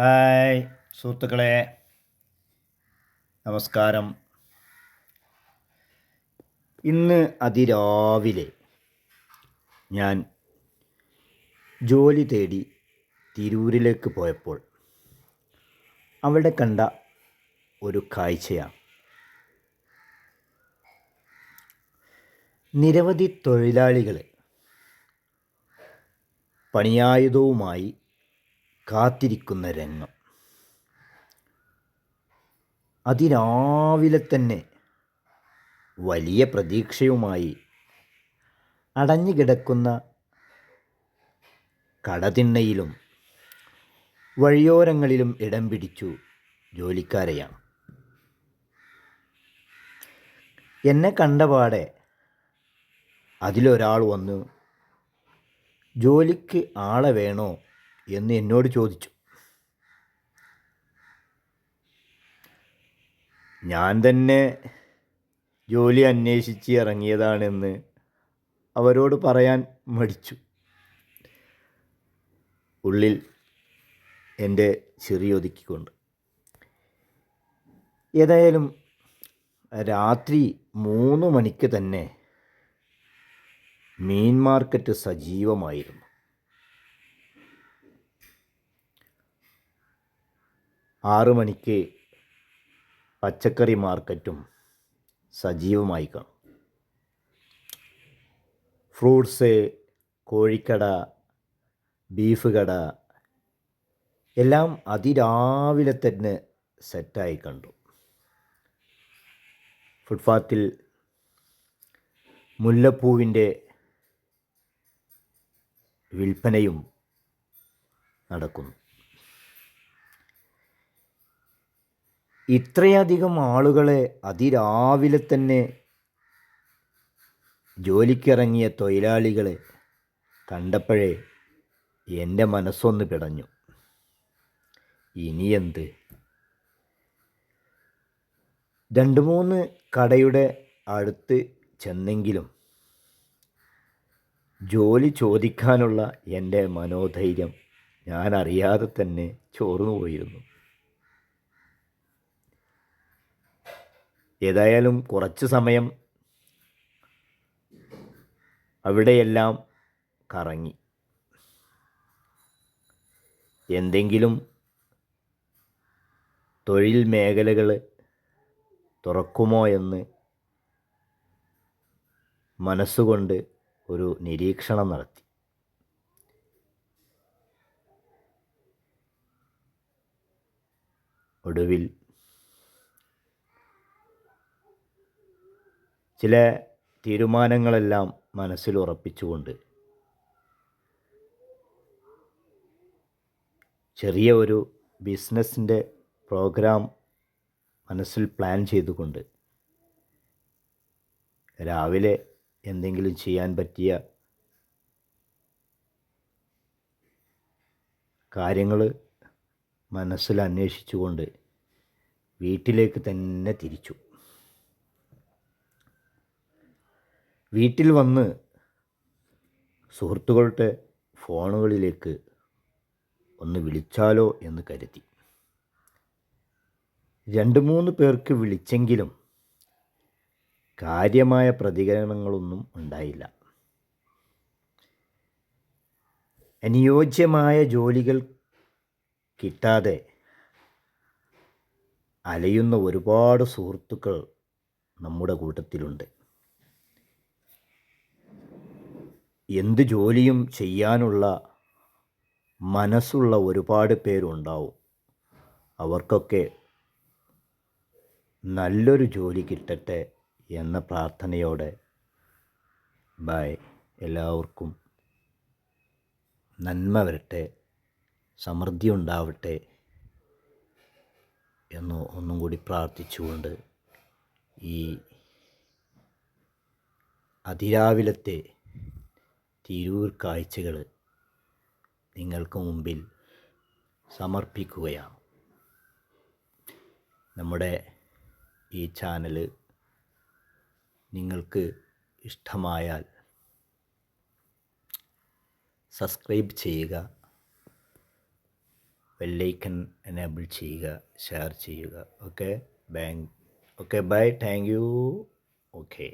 Hi സുഹൃത്തുക്കളെ. നമസ്കാരം. ഇന്ന് അതിരാവിലെ ഞാൻ ജോലി തേടി തിരൂരിലേക്ക് പോയപ്പോൾ അവിടെ കണ്ട ഒരു കാഴ്ചയാണ്. നിരവധി തൊഴിലാളികൾ പണിയായുധവുമായി കാത്തിരിക്കുന്ന രംഗം. അതിരാവിലെ തന്നെ വലിയ പ്രതീക്ഷയുമായി അടഞ്ഞു കിടക്കുന്ന കടതിണ്ണയിലും വഴിയോരങ്ങളിലും ഇടം പിടിച്ചു ജോലിക്കാരെയാണ്. എന്നെ കണ്ടപാടെ അതിലൊരാൾ വന്നു ജോലിക്ക് ആളെ വേണോ? എന്ന് എന്നോട് ചോദിച്ചു. ഞാൻ തന്നെ ജോലി അന്വേഷിച്ച് ഇറങ്ങിയതാണെന്ന് അവരോട് പറയാൻ മടിച്ചു. ഉള്ളിൽ എന്റെ ചെറിയൊതുക്കിക്കൊണ്ട് ഏതായാലും രാത്രി മൂന്ന് മണിക്ക് തന്നെ മീൻ മാർക്കറ്റ് സജീവമായിരുന്നു. ആറ് മണിക്ക് പച്ചക്കറി മാർക്കറ്റും സജീവമായി കാണും. ഫ്രൂട്ട്സ് കോഴിക്കട ബീഫ് കട എല്ലാം അതിരാവിലെ തന്നെ സെറ്റായി കണ്ടു. ഫുട്പാത്തിൽ മുല്ലപ്പൂവിന്റെ വിൽപ്പനയും നടക്കുന്നു. ഇത്രയധികം ആളുകളെ അതിരാവിലെ തന്നെ ജോലിക്കിറങ്ങിയ തൊഴിലാളികളെ കണ്ടപ്പോഴേ എന്റെ മനസ്സൊന്ന് പിടഞ്ഞു. ഇനിയെന്ത്? രണ്ട് മൂന്ന് കടയുടെ അടുത്ത് ചെന്നെങ്കിലും ജോലി ചോദിക്കാനുള്ള എന്റെ മനോധൈര്യം ഞാൻ അറിയാതെ തന്നെ ചോർന്നു പോയിരുന്നു ഏതായാലും കുറച്ച് സമയം അവിടെയെല്ലാം കറങ്ങി. എന്തെങ്കിലും തൊഴിൽ മേഖലകൾ തുറക്കുമോ എന്ന് മനസ്സുകൊണ്ട് ഒരു നിരീക്ഷണം നടത്തി. ഒടുവിൽ ചില തീരുമാനങ്ങളെല്ലാം മനസ്സിൽ ഉറപ്പിച്ചുകൊണ്ട് ചെറിയ ഒരു ബിസിനസ്സിന്റെ പ്രോഗ്രാം മനസ്സിൽ പ്ലാൻ ചെയ്തുകൊണ്ട് രാവിലെ എന്തെങ്കിലും ചെയ്യാൻ പറ്റിയ കാര്യങ്ങൾ മനസ്സിൽ അന്വേഷിച്ചുകൊണ്ട് വീട്ടിലേക്ക് തന്നെ തിരിച്ചു. വീട്ടിൽ വന്ന് സുഹൃത്തുക്കളുടെ ഫോണുകളിലേക്ക് ഒന്ന് വിളിച്ചാലോ എന്ന് കരുതി. രണ്ട് മൂന്ന് പേർക്ക് വിളിച്ചെങ്കിലും കാര്യമായ പ്രതികരണങ്ങളൊന്നും ഉണ്ടായില്ല. അനുയോജ്യമായ ജോലികൾ കിട്ടാതെ അലയുന്ന ഒരുപാട് സുഹൃത്തുക്കൾ നമ്മുടെ കൂട്ടത്തിലുണ്ട്. എന്ത് ജോലിയും ചെയ്യാനുള്ള മനസ്സുള്ള ഒരുപാട് പേരുണ്ടാവും. അവർക്കൊക്കെ നല്ലൊരു ജോലി കിട്ടട്ടെ എന്ന പ്രാർത്ഥനയോടെ ബായ്. എല്ലാവർക്കും നന്മ വരട്ടെ സമൃദ്ധി ഉണ്ടാവട്ടെ എന്ന് ഒന്നും കൂടി പ്രാർത്ഥിച്ചുകൊണ്ട് ഈ അതിരാവിലത്തെ തിരൂർ കാഴ്ചകൾ നിങ്ങൾക്ക് മുമ്പിൽ സമർപ്പിക്കുകയാണ്. നമ്മുടെ ഈ ചാനൽ നിങ്ങൾക്ക് ഇഷ്ടമായാൽ സബ്സ്ക്രൈബ് ചെയ്യുക വെല്ലൈക്കൻ എനേബിൾ ചെയ്യുക ഷെയർ ചെയ്യുക. Okay bank okay bye thank you. Okay.